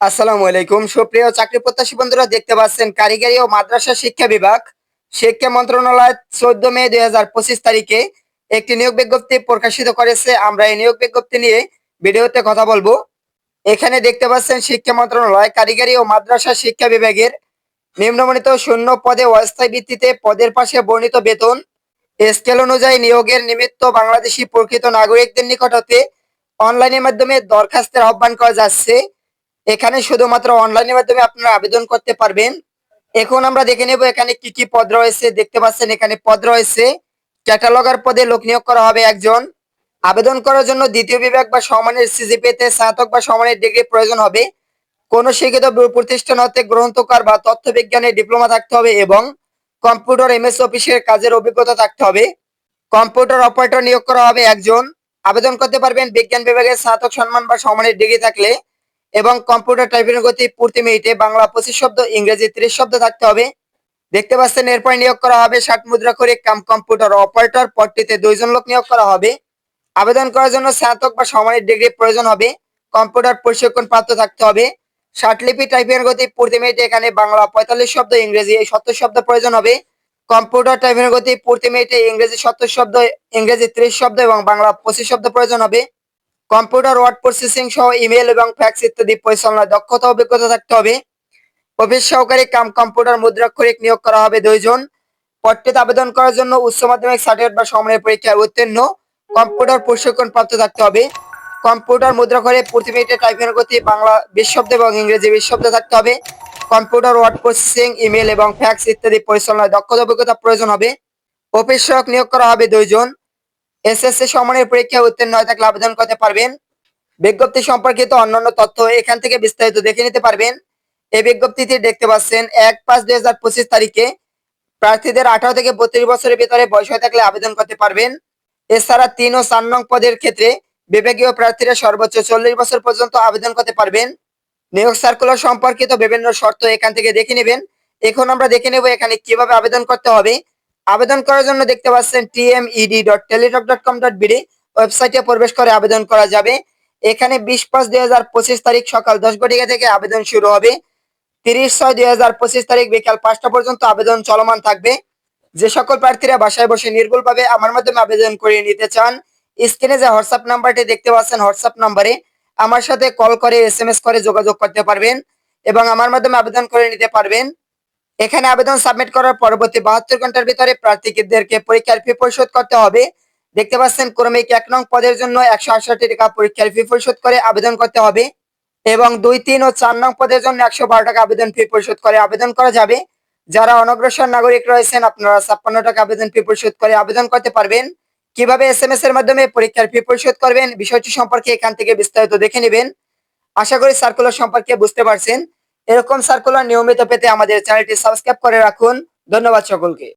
আসসালামু আলাইকুম। সুপ্রিয় চাকরি প্রত্যাশী বন্ধুরা, দেখতে পাচ্ছেন কারিগরি ও মাদ্রাসা শিক্ষা বিভাগ, শিক্ষা মন্ত্রণালয় চোদ্দ মে দুই হাজার পঁচিশ তারিখে একটি নিয়োগ বিজ্ঞপ্তি প্রকাশিত করেছে। আমরা এই নিয়োগ বিজ্ঞপ্তি নিয়ে ভিডিওতে কথা বলব। এখানে দেখতে পাচ্ছেন শিক্ষা মন্ত্রণালয়, কারিগরি ও মাদ্রাসা শিক্ষা বিভাগের নিম্নমণিত শূন্য পদে অস্থায়ী ভিত্তিতে পদের পাশে বর্ণিত বেতন, স্কেল অনুযায়ী নিয়োগের নিমিত্ত বাংলাদেশি প্রকৃত নাগরিকদের নিকট হতে অনলাইনের মাধ্যমে দরখাস্তের আহ্বান করা যাচ্ছে। এখানে শুধুমাত্র অনলাইনের মাধ্যমে আপনারা আবেদন করতে পারবেন। এখন আমরা দেখে নেব এখানে কি কি পদ রয়েছে। দেখতে পাচ্ছেন এখানে পদ রয়েছে। ক্যাটালগার পদে লোক নিয়োগ করা হবে একজন। আবেদন করার জন্য দ্বিতীয় বিভাগ বা সমানের সিজিপিতে স্নাতক বা সমানের ডিগ্রি প্রয়োজন হবে। কোন শিক্ষিত প্রতিষ্ঠান হতে গ্রন্থকার বা তথ্য বিজ্ঞানে ডিপ্লোমা থাকতে হবে এবং কম্পিউটার, এমএস অফিসের কাজের অভিজ্ঞতা থাকতে হবে। কম্পিউটার অপারেটর নিয়োগ করা হবে একজন। আবেদন করতে পারবেন বিজ্ঞান বিভাগের স্নাতক সম্মান বা সমানের ডিগ্রি থাকলে। এবং কম্পিউটার টাইপিং গতি প্রতি মিনিটে বাংলা পঁচিশ শব্দ, ইংরেজি ত্রিশ শব্দ থাকতে হবে। দেখতে পাচ্ছেন, এরপর নিয়োগ করা হবে ষাট মুদ্রা করে কাম কম্পিউটার অপারেটর, পদটিতে দুইজন লোক নিয়োগ করা হবে। আবেদন করার জন্য স্নাতক বা সমানের ডিগ্রি প্রয়োজন হবে। কম্পিউটার প্রশিক্ষণ প্রাপ্ত থাকতে হবে। ষাটলিপি টাইপিং গতি প্রতি মিনিটে এখানে বাংলা পঁয়তাল্লিশ শব্দ, ইংরেজি সত্তর শব্দ প্রয়োজন হবে। কম্পিউটার টাইপিং গতি প্রতি মিনিটে ইংরেজি সত্তর শব্দ, ইংরেজি ত্রিশ শব্দ এবং বাংলা পঁচিশ শব্দ প্রয়োজন হবে। কম্পিউটার, ওয়ার্ড প্রসেসিং সহ ইমেল এবং ফ্যাক্স ইত্যাদি পরিচালনায় দক্ষতা, অভিজ্ঞতা থাকতে হবে। অফিস সহকারী কাম কম্পিউটার মুদ্রাক্ষরিক নিয়োগ করা হবে দুইজন। পদটিতে আবেদন করার জন্য উচ্চ মাধ্যমিক সার্টিফিকেট বা সমনের পরীক্ষায় উত্তীর্ণ। কম্পিউটার প্রশিক্ষণ প্রাপ্ত থাকতে হবে। কম্পিউটার মুদ্রাক্ষরে প্রতি মিনিটে টাইপিং গতি বাংলা বিশ শব্দ এবং ইংরেজি বিশ শব্দ থাকতে হবে। কম্পিউটার, ওয়ার্ড প্রসেসিং, ইমেল এবং ফ্যাক্স ইত্যাদি পরিচালনায় দক্ষতা, অভিজ্ঞতা প্রয়োজন হবে। অফিস সহায়ক নিয়োগ করা হবে দুইজন। এসএসসি সমানের পরীক্ষায় উত্তীর্ণ হয়ে থাকলে আবেদন করতে পারবেন। বিজ্ঞপ্তি সম্পর্কিত অন্যান্য তথ্য এখান থেকে বিস্তারিত দেখে নিতে পারবেন। এই বিজ্ঞপ্তিটি দেখতে পাচ্ছেন, এক পাঁচ দুই হাজার পঁচিশ তারিখে প্রার্থীদের আঠারো থেকে বত্রিশ বছরের ভিতরে বয়স হয়ে থাকলে আবেদন করতে পারবেন। এছাড়া তিন ও চার নং পদের ক্ষেত্রে বিভাগীয় প্রার্থীরা সর্বোচ্চ চল্লিশ বছর পর্যন্ত আবেদন করতে পারবেন। নিয়োগ সার্কুলার সম্পর্কিত বিভিন্ন শর্ত এখান থেকে দেখে নেবেন। এখন আমরা দেখে নেব এখানে কীভাবে আবেদন করতে হবে। আবেদন করার জন্য দেখতে পাচ্ছেন TMED dot Teletalk dot com dot BD ওয়েবসাইটে প্রবেশ করে আবেদন করা যাবে। এখানে বিশ পাঁচ দুই হাজার পঁচিশ তারিখ সকাল দশ ঘটিকা থেকে আবেদন শুরু হবে। তিরিশ ছয় দুই হাজার পঁচিশ তারিখ বিকাল পাঁচটা পর্যন্ত আবেদন চলমান থাকবে। যে সকল প্রার্থীরা বাসায় বসে নির্ভুলভাবে আমার মাধ্যমে আবেদন করিয়ে নিতে চান, স্ক্রিনে যে হোয়াটসঅ্যাপ নাম্বারটি দেখতে পাচ্ছেন হোয়াটসঅ্যাপ নাম্বারে, আমার সাথে কল করে এস করে যোগাযোগ করতে পারবেন এবং আমার মাধ্যমে আবেদন করে নিতে পারবেন। এখানে আবেদন সাবমিট করার পরবর্তী বাহাত্তর ঘণ্টার ভিতরে প্রার্থীদেরকে পরীক্ষার ফি পরিশোধ করতে হবে। দেখতে পাচ্ছেন, ক্রমিক এক নং পদের জন্য একশো আটষট্টি টাকা পরীক্ষার ফি পরিশোধ করে আবেদন করতে হবে এবং দুই, তিন ও চার নং পদের জন্য একশো বারো টাকা আবেদন ফি পরিশোধ করে আবেদন করা যাবে। যারা অনগ্রসর নাগরিক রয়েছেন, আপনারা ছাপ্পান্ন টাকা আবেদন ফি পরিশোধ করে আবেদন করতে পারবেন। কীভাবে এস এম এস এর মাধ্যমে পরীক্ষার ফি পরিশোধ করবেন, বিষয়টি সম্পর্কে এখান থেকে বিস্তারিত দেখে নেবেন। আশা করি সার্কুলার সম্পর্কে বুঝতে পারছেন। এরকম সার্কুলার নিয়মিত পেতে আমাদের চ্যানেলটি সাবস্ক্রাইব করে রাখুন। ধন্যবাদ সকলকে।